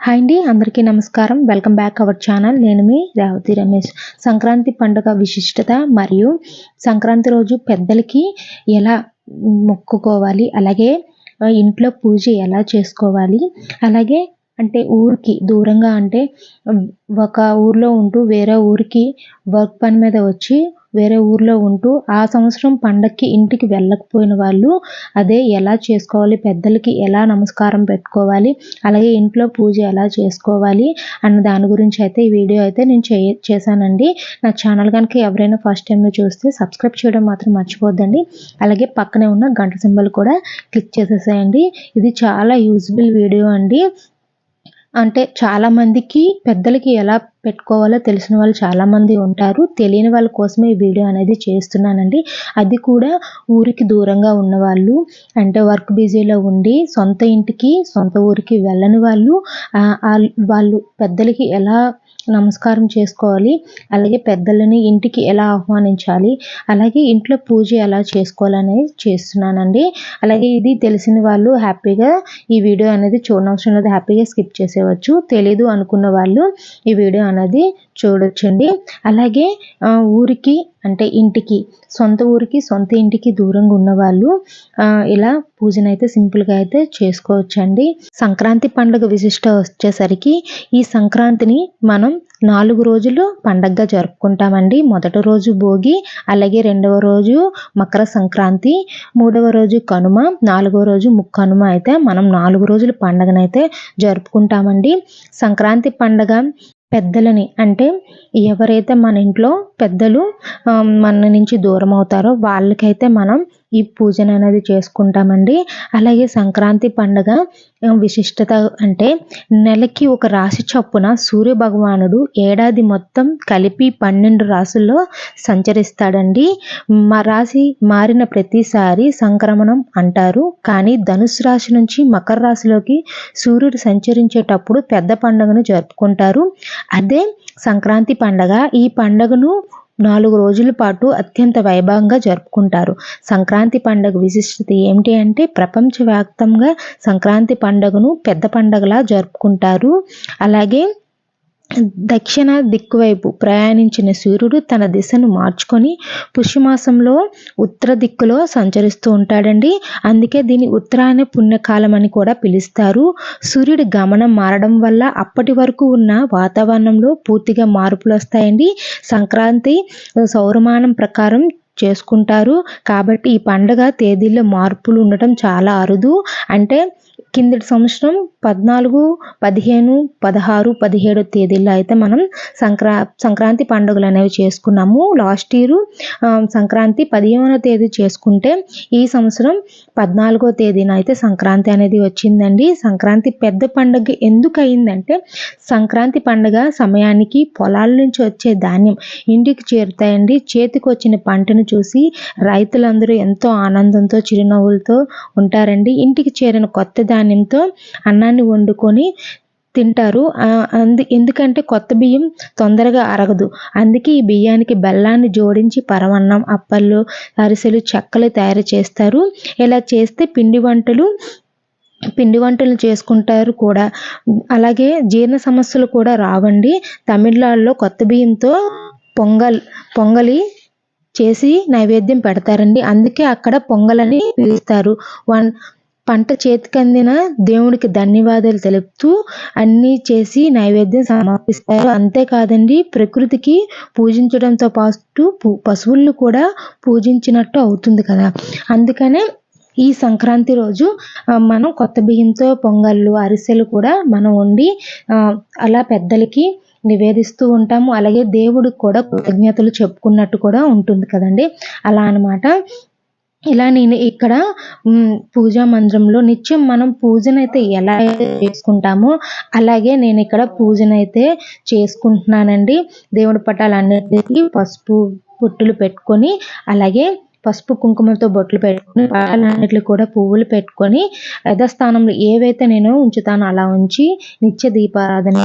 Hi అండి అందరికీ నమస్కారం. Welcome back our channel. నేను మీ రేవతి రమేష్. సంక్రాంతి పండుగ విశిష్టత మరియు సంక్రాంతి రోజు పెద్దలకి ఎలా మొక్కుకోవాలి అలాగే ఇంట్లో పూజ ఎలా చేసుకోవాలి అలాగే అంటే ఊరికి దూరంగా అంటే ఒక ఊర్లో ఉంటూ వేరే ఊరికి వర్క్ పని మీద వచ్చి వేరే ఊర్లో ఉంటూ ఆ సంవత్సరం పండక్కి ఇంటికి వెళ్ళకపోయిన వాళ్ళు అదే ఎలా చేసుకోవాలి పెద్దలకి ఎలా నమస్కారం పెట్టుకోవాలి అలాగే ఇంట్లో పూజ ఎలా చేసుకోవాలి అన్న దాని గురించి అయితే ఈ వీడియో అయితే నేను చే చేశానండి. నా ఛానల్ కనుక ఎవరైనా ఫస్ట్ టైం చూస్తే సబ్స్క్రైబ్ చేయడం మాత్రం మర్చిపోద్దండి. అలాగే పక్కనే ఉన్న గంట సింబల్ కూడా క్లిక్ చేసేసేయండి. ఇది చాలా యూజ్ఫుల్ వీడియో అండి. అంటే చాలామందికి పెద్దలకి ఎలా పెట్టుకోవాలో తెలిసిన వాళ్ళు చాలామంది ఉంటారు. తెలియని వాళ్ళ కోసమే ఈ వీడియో అనేది చేస్తున్నానండి. అది కూడా ఊరికి దూరంగా ఉన్నవాళ్ళు అంటే వర్క్ బిజీలో ఉండి సొంత ఇంటికి సొంత ఊరికి వెళ్ళని వాళ్ళు వాళ్ళు పెద్దలకి ఎలా నమస్కారం చేసుకోవాలి. అలాగే పెద్దలని ఇంటికి ఎలా ఆహ్వానించాలి? అలాగే ఇంట్లో పూజ ఎలా చేసుకోవాలనేది చేస్తున్నానండి. అలాగే ఇది తెలిసిన వాళ్ళు హ్యాపీగా ఈ వీడియో అనేది చూడనవసరం లేదు. హ్యాపీగా స్కిప్ చేసేవచ్చు తెలీదు అనుకున్న వాళ్ళు ఈ వీడియో అనేది చూడొచ్చండి. అలాగే ఊరికి అంటే ఇంటికి సొంత ఊరికి సొంత ఇంటికి దూరంగా ఉన్నవాళ్ళు ఇలా పూజనైతే సింపుల్గా అయితే చేసుకోవచ్చండి. సంక్రాంతి పండుగ విశిష్ట వచ్చేసరికి ఈ సంక్రాంతిని మనం నాలుగు రోజులు పండగగా జరుపుకుంటామండి. మొదటి రోజు భోగి అలాగే రెండవ రోజు మకర సంక్రాంతి మూడవ రోజు కనుమ నాలుగవ రోజు ముక్కనుమ అయితే మనం నాలుగు రోజుల పండగనైతే జరుపుకుంటామండి. సంక్రాంతి పండగ పెద్దలని. అంటే ఎవరైతే మన ఇంట్లో పెద్దలు మన నుంచి దూరం అవుతారో వాళ్ళకైతే మనం ఈ పూజను అనేది చేసుకుంటామండి. అలాగే సంక్రాంతి పండుగ విశిష్టత అంటే నెలకి ఒక రాశి చొప్పున సూర్య భగవానుడు ఏడాది మొత్తం కలిపి పన్నెండు రాసుల్లో సంచరిస్తాడండి. మా రాశి మారిన ప్రతిసారి సంక్రమణం అంటారు. కానీ ధనుసు రాశి నుంచి మకర రాశిలోకి సూర్యుడు సంచరించేటప్పుడు పెద్ద పండుగను జరుపుకుంటారు. అదే సంక్రాంతి పండగ ఈ పండుగను నాలుగు రోజుల పాటు అత్యంత వైభవంగా జరుపుకుంటారు. సంక్రాంతి పండుగ విశిష్టత ఏమిటి అంటే ప్రపంచవ్యాప్తంగా సంక్రాంతి పండుగను పెద్ద పండగలా జరుపుకుంటారు. అలాగే దక్షిణ దిక్కువైపు ప్రయాణించిన సూర్యుడు తన దిశను మార్చుకొని పుష్యమాసంలో ఉత్తర దిక్కులో సంచరిస్తూ ఉంటాడండి. అందుకే దీని ఉత్తరాయణ పుణ్యకాలం అని కూడా పిలుస్తారు. సూర్యుడి గమనం మారడం వల్ల అప్పటి వరకు ఉన్న వాతావరణంలో పూర్తిగా మార్పులు వస్తాయండి. సంక్రాంతి సౌరమానం ప్రకారం చేసుకుంటారు. కాబట్టి ఈ పండుగ తేదీల్లో మార్పులు ఉండటం చాలా అరుదు. అంటే కిందటి సంవత్సరం పద్నాలుగు పదిహేను పదహారు పదిహేడు తేదీల్లో అయితే మనం సంక్రా సంక్రాంతి పండుగలు అనేవి చేసుకున్నాము. లాస్ట్ ఇయర్ సంక్రాంతి పదిహేనవ తేదీ చేసుకుంటే ఈ సంవత్సరం పద్నాలుగో తేదీన అయితే సంక్రాంతి అనేది వచ్చిందండి. సంక్రాంతి పెద్ద పండుగ ఎందుకు అయిందంటే సంక్రాంతి పండుగ సమయానికి పొలాల నుంచి వచ్చే ధాన్యం ఇంటికి చేరుతాయండి. చేతికి వచ్చిన పంటను చూసి రైతులందరూ ఎంతో ఆనందంతో చిరునవ్వులతో ఉంటారండి. ఇంటికి చేరిన కొత్త ధాన్యంతో అన్నాన్ని వండుకొని తింటారు. అందు ఎందుకంటే కొత్త బియ్యం తొందరగా అరగదు. అందుకే ఈ బియ్యానికి బెల్లాన్ని జోడించి పరమన్నం అప్పలు అరిసెలు చెక్కలు తయారు చేస్తారు. ఇలా చేస్తే పిండి వంటలు పిండి వంటలు చేసుకుంటారు కూడా. అలాగే జీర్ణ సమస్యలు కూడా రావండి. తమిళనాడులో కొత్త బియ్యంతో పొంగల్ పొంగలి చేసి నైవేద్యం పెడతారండి. అందుకే అక్కడ పొంగలని పిలుస్తారు. వన్ పంట చేతికందిన దేవుడికి ధన్యవాదాలు తెలుపుతూ అన్నీ చేసి నైవేద్యం సమర్పిస్తారు. అంతేకాదండి ప్రకృతికి పూజించడంతో పాటు పశువులను కూడా పూజించినట్టు అవుతుంది కదా. అందుకనే ఈ సంక్రాంతి రోజు మనం కొత్త బియ్యంతో పొంగళ్ళు అరిసెలు కూడా మనం వండి అలా పెద్దలకి నివేదిస్తూ ఉంటాము. అలాగే దేవుడికి కూడా కృతజ్ఞతలు చెప్పుకున్నట్టు కూడా ఉంటుంది కదండి. అలా అనమాట ఇలా నేను ఇక్కడ పూజా మందిరంలో నిత్యం మనం పూజనైతే ఎలా చేసుకుంటామో అలాగే నేను ఇక్కడ పూజనైతే చేసుకుంటున్నానండి. దేవుడి పటాలన్నిటికీ పసుపు పుట్టులు పెట్టుకొని అలాగే పసుపు కుంకుమతో బొట్లు పెట్టుకొని పటాలన్నిటికి కూడా పువ్వులు పెట్టుకొని యథాస్థానంలో ఏవైతే నేను ఉంచుతానో అలా ఉంచి నిత్య దీపారాధన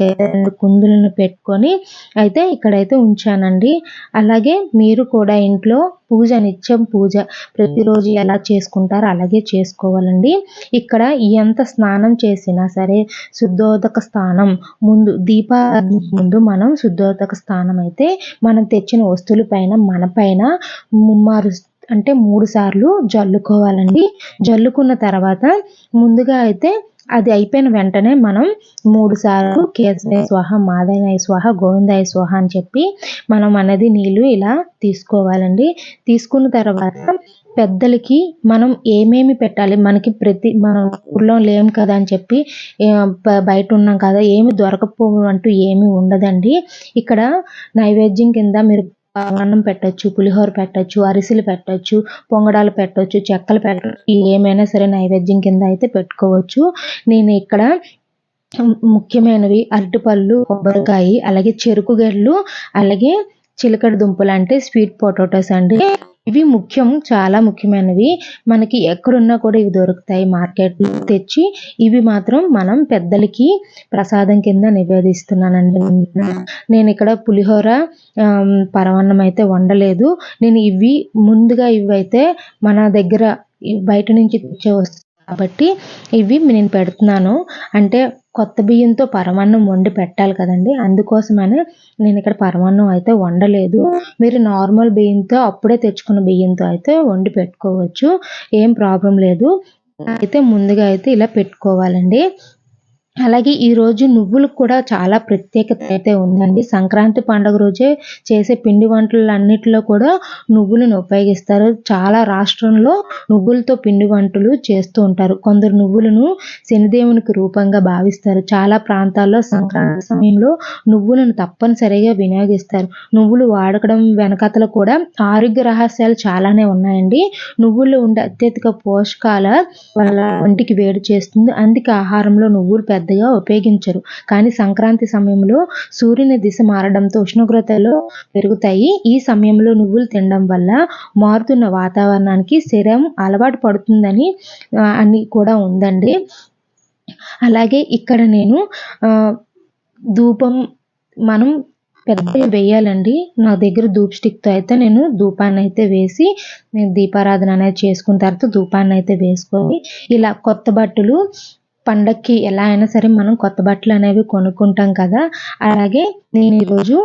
కుందులను పెట్టుకొని అయితే ఇక్కడైతే ఉంచానండి. అలాగే మీరు కూడా ఇంట్లో పూజ నిత్యం పూజ ప్రతిరోజు ఎలా చేసుకుంటారో అలాగే చేసుకోవాలండి. ఇక్కడ ఎంత స్నానం చేసినా సరే శుద్ధోదక స్థానం ముందు దీపారాధన ముందు మనం శుద్ధోదక స్థానం అయితే మనం తెచ్చిన వస్తువుల పైన మన పైన ముమ్మారు అంటే మూడు సార్లు జల్లుకోవాలండి. జల్లుకున్న తర్వాత ముందుగా అయితే అది అయిపోయిన వెంటనే మనం మూడు సార్లు కేశవాయ స్వాహ మాదయ్య స్వాహ గోవిందాయ స్వాహ అని చెప్పి మనం అనేది నీళ్ళు ఇలా తీసుకోవాలండి. తీసుకున్న తర్వాత పెద్దలకి మనం ఏమేమి పెట్టాలి? మనకి ప్రతి మనం ఊర్లో లేము కదా అని చెప్పి బయట ఉన్నాం కదా ఏమి దొరకపోవడం అంటూ ఏమి ఉండదండి. ఇక్కడ నైవేద్యం కింద మీరు అన్నం పెట్టచ్చు పులిహోర పెట్టచ్చు అరిసెలు పెట్టచ్చు పొంగడాలు పెట్టచ్చు చెక్కలు పెట్టచ్చు ఏమైనా సరే నైవేద్యం కింద అయితే పెట్టుకోవచ్చు. నేను ఇక్కడ ముఖ్యమైనవి అరటిపళ్ళు కొబ్బరికాయ అలాగే చెరుకు గడ్డలు అలాగే చిలకడ దుంపలు అంటే స్వీట్ పొటాటోస్ అండి. ఇవి ముఖ్యం చాలా ముఖ్యమైనవి. మనకి ఎక్కడున్నా కూడా ఇవి దొరుకుతాయి. మార్కెట్లో తెచ్చి ఇవి మాత్రం మనం పెద్దలకి ప్రసాదం కింద నివేదిస్తున్నానండి. నేను ఇక్కడ పులిహోర పరమాన్నం అయితే వండలేదు. నేను ఇవి ముందుగా ఇవి అయితే మన దగ్గర బయట నుంచి తెచ్చే కాబట్టి ఇవి నేను పెడుతున్నాను. అంటే కొత్త బియ్యంతో పరమాన్నం వండి పెట్టాలి కదండి. అందుకోసమని నేను ఇక్కడ పరమాన్నం అయితే వండలేదు. మీరు నార్మల్ బియ్యంతో అప్పుడే తెచ్చుకున్న బియ్యంతో అయితే వండి పెట్టుకోవచ్చు. ఏం ప్రాబ్లం లేదు. అయితే ముందుగా అయితే ఇలా పెట్టుకోవాలండి. అలాగే ఈరోజు నువ్వులు కూడా చాలా ప్రత్యేకత అయితే ఉందండి. సంక్రాంతి పండుగ రోజే చేసే పిండి వంటలన్నిటిలో కూడా నువ్వులను ఉపయోగిస్తారు. చాలా రాష్ట్రంలో నువ్వులతో పిండి వంటలు చేస్తూ ఉంటారు. కొందరు నువ్వులను శనిదేవునికి రూపంగా భావిస్తారు. చాలా ప్రాంతాల్లో సంక్రాంతి సమయంలో నువ్వులను తప్పనిసరిగా వినియోగిస్తారు. నువ్వులు వాడకడం వెనకతలు కూడా ఆరోగ్య రహస్యాలు చాలానే ఉన్నాయండి. నువ్వుల్లో ఉండే అత్యధిక పోషకాల వల్ల ఒంటికి వేడి చేస్తుంది. అందుకే ఆహారంలో నువ్వులు పెద్ద పెద్దగా ఉపయోగించరు. కానీ సంక్రాంతి సమయంలో సూర్యుని దిశ మారడంతో ఉష్ణోగ్రతలు పెరుగుతాయి. ఈ సమయంలో నువ్వులు తినడం వల్ల మారుతున్న వాతావరణానికి శరీరం అలవాటు పడుతుందని అని కూడా ఉందండి. అలాగే ఇక్కడ నేను ధూపం మనం పెద్ద వేయాలండి. నా దగ్గర ధూప్ స్టిక్తో అయితే నేను ధూపాన్ని అయితే వేసి నేను దీపారాధన అనేది చేసుకున్న తర్వాత ధూపాన్ని అయితే వేసుకొని ఇలా కొత్త బట్టలు పండక్కి ఎలా అయినా సరే మనం కొత్త బట్టలు అనేవి కొనుక్కుంటాం కదా. అలాగే నేను ఈరోజు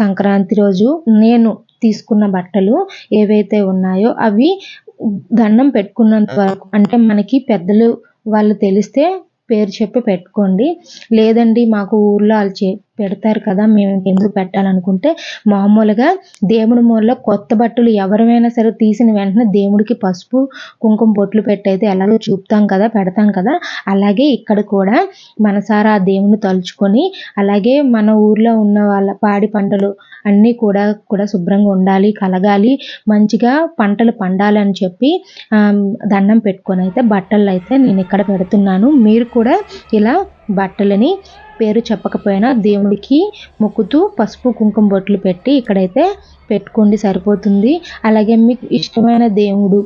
సంక్రాంతి రోజు నేను తీసుకున్న బట్టలు ఏవైతే ఉన్నాయో అవి దండం పెట్టుకున్నంత వరకు అంటే మనకి పెద్దలు వాళ్ళు తెలిస్తే పేరు చెప్పి పెట్టుకోండి. లేదండి మాకు ఊర్లో వాళ్ళు చే పెడతారు కదా మేము ఎందుకు పెట్టాలనుకుంటే మామూలుగా దేవుడి మూలలో కొత్త బట్టలు ఎవరైనా సరే తీసిన వెంటనే దేవుడికి పసుపు కుంకుమ బొట్లు పెట్టయితే ఎలాగో చూపుతాం కదా పెడతాం కదా. అలాగే ఇక్కడ కూడా మనసారా ఆ దేవుని తలుచుకొని అలాగే మన ఊర్లో ఉన్న వాళ్ళ పాడి పంటలు అన్నీ కూడా కూడా శుభ్రంగా ఉండాలి కలగాలి మంచిగా పంటలు పండాలి అని చెప్పి దండం పెట్టుకొని అయితే బట్టలు అయితే నేను ఇక్కడ పెడుతున్నాను. మీరు కూడా ఇలా బట్టలని పేరు చెప్పకపోయినా దేవుడికి మొక్కుతూ పసుపు కుంకుమ బొట్లు పెట్టి ఇక్కడైతే పెట్టుకోండి సరిపోతుంది. అలాగే మీకు ఇష్టమైన దేవుడు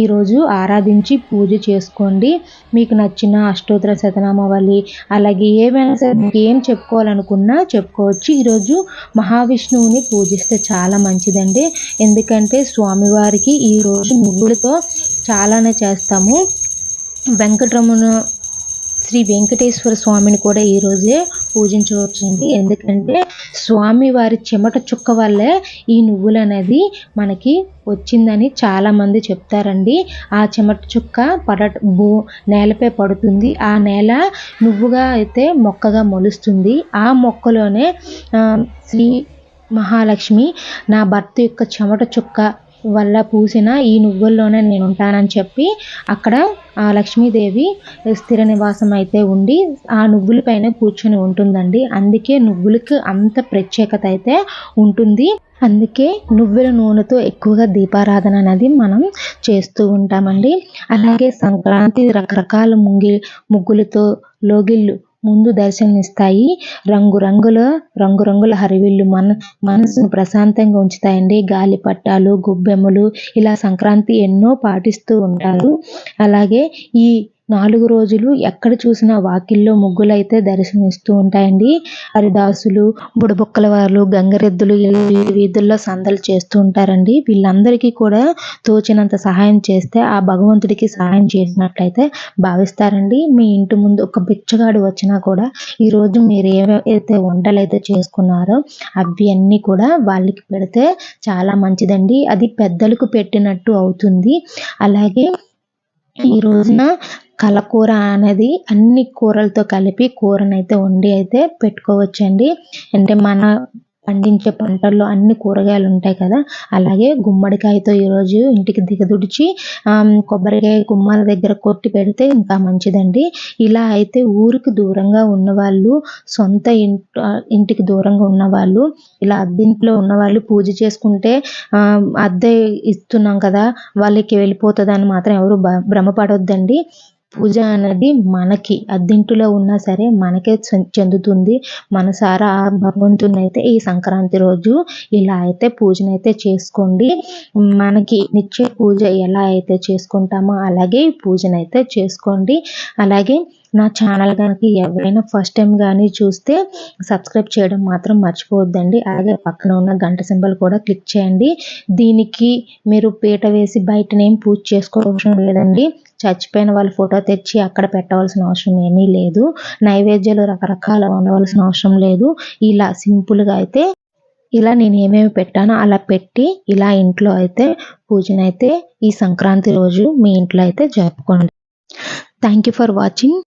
ఈరోజు ఆరాధించి పూజ చేసుకోండి. మీకు నచ్చిన అష్టోత్తర శతనామావళి అలాగే ఏమైనా సరే మీకు ఏం చెప్పుకోవాలనుకున్నా చెప్పుకోవచ్చు. ఈరోజు మహావిష్ణువుని పూజిస్తే చాలా మంచిదండి. ఎందుకంటే స్వామివారికి ఈరోజు నువ్వులతో చాలానే చేస్తాము. వెంకటరమణ శ్రీ వెంకటేశ్వర స్వామిని కూడా ఈరోజే పూజించవచ్చండి ఎందుకంటే స్వామి వారి చెమట చుక్క వల్లే ఈ నువ్వులు అనేది మనకి వచ్చిందని చాలామంది చెప్తారండి. ఆ చెమట చుక్క పడ భూ నేలపై పడుతుంది. ఆ నేల నువ్వుగా అయితే మొక్కగా మొలుస్తుంది. ఆ మొక్కలోనే శ్రీ మహాలక్ష్మి నా భర్త యొక్క చెమట చుక్క వల్ల పూసిన ఈ నువ్వుల్లోనే నేను ఉంటానని చెప్పి అక్కడ ఆ లక్ష్మీదేవి స్థిర నివాసం అయితే ఉండి ఆ నువ్వుల పైన కూర్చొని ఉంటుందండి. అందుకే నువ్వులకి అంత ప్రత్యేకత అయితే ఉంటుంది. అందుకే నువ్వుల నూనెతో ఎక్కువగా దీపారాధన అనేది మనం చేస్తూ ఉంటామండి. అలాగే సంక్రాంతి రకరకాల ముంగి ముగ్గులతో లోగిళ్ళు ముందు దర్శనమిస్తాయి. రంగురంగుల రంగురంగుల హరివిల్లు మన మనసును ప్రశాంతంగా ఉంచుతాయండి. గాలిపటాలు గొబ్బెమ్మలు ఇలా సంక్రాంతి ఎన్నో పాటిస్తూ ఉంటారు. అలాగే ఈ నాలుగు రోజులు ఎక్కడ చూసినా వాకిల్లో ముగ్గులైతే దర్శనమిస్తూ ఉంటాయండి. హరిదాసులు బుడబుక్కల వారు గంగరెద్దులు వీధుల్లో సందలు చేస్తూ ఉంటారండి. వీళ్ళందరికీ కూడా తోచినంత సహాయం చేస్తే ఆ భగవంతుడికి సహాయం చేసినట్లయితే భావిస్తారండి. మీ ఇంటి ముందు ఒక బిచ్చగాడు వచ్చినా కూడా ఈరోజు మీరు ఏవైతే అయితే చేసుకున్నారో అవి అన్నీ కూడా వాళ్ళకి పెడితే చాలా మంచిదండి. అది పెద్దలకు పెట్టినట్టు అవుతుంది. అలాగే ఈ రోజున కలకూర అనేది అన్ని కూరలతో కలిపి కూరనైతే వండి అయితే పెట్టుకోవచ్చండి. అంటే మన పండించే పంటల్లో అన్ని కూరగాయలు ఉంటాయి కదా అలాగే గుమ్మడికాయతో ఈరోజు ఇంటికి దిగదుడిచి కొబ్బరికాయ గుమ్మాల దగ్గర కొట్టి పెడితే ఇంకా మంచిదండి. ఇలా అయితే ఊరికి దూరంగా ఉన్నవాళ్ళు సొంత ఇంటికి దూరంగా ఉన్నవాళ్ళు ఇలా అద్దెంట్లో ఉన్నవాళ్ళు పూజ చేసుకుంటే అద్దె ఇస్తున్నాం కదా వాళ్ళకి వెళ్ళిపోతుందని మాత్రం ఎవరు భ్రమపడొద్దండి. పూజ అనేది మనకి అద్దింటిలో ఉన్నా సరే మనకే చెందుతుంది. మనసారా ఆ భగవంతుని అయితే ఈ సంక్రాంతి రోజు ఇలా అయితే పూజనైతే చేసుకోండి. మనకి నిత్య పూజ ఎలా అయితే చేసుకుంటామో అలాగే ఈ పూజనైతే చేసుకోండి. అలాగే నా ఛానల్ కనుక ఎవరైనా ఫస్ట్ టైం కానీ చూస్తే సబ్స్క్రైబ్ చేయడం మాత్రం మర్చిపోవద్దండి. అలాగే పక్కన ఉన్న గంట సింబల్ కూడా క్లిక్ చేయండి. దీనికి మీరు పీట వేసి బయటనేం పూజ చేసుకోవడం లేదండి. చచ్చిపోయిన వాళ్ళ ఫోటో తెచ్చి అక్కడ పెట్టవలసిన అవసరం ఏమీ లేదు. నైవేద్యాలు రకరకాల ఉండవలసిన అవసరం లేదు. ఇలా సింపుల్గా అయితే ఇలా నేను ఏమేమి పెట్టానో అలా పెట్టి ఇలా ఇంట్లో అయితే పూజనైతే ఈ సంక్రాంతి రోజు మీ ఇంట్లో అయితే జరుపుకోండి. Thank you for watching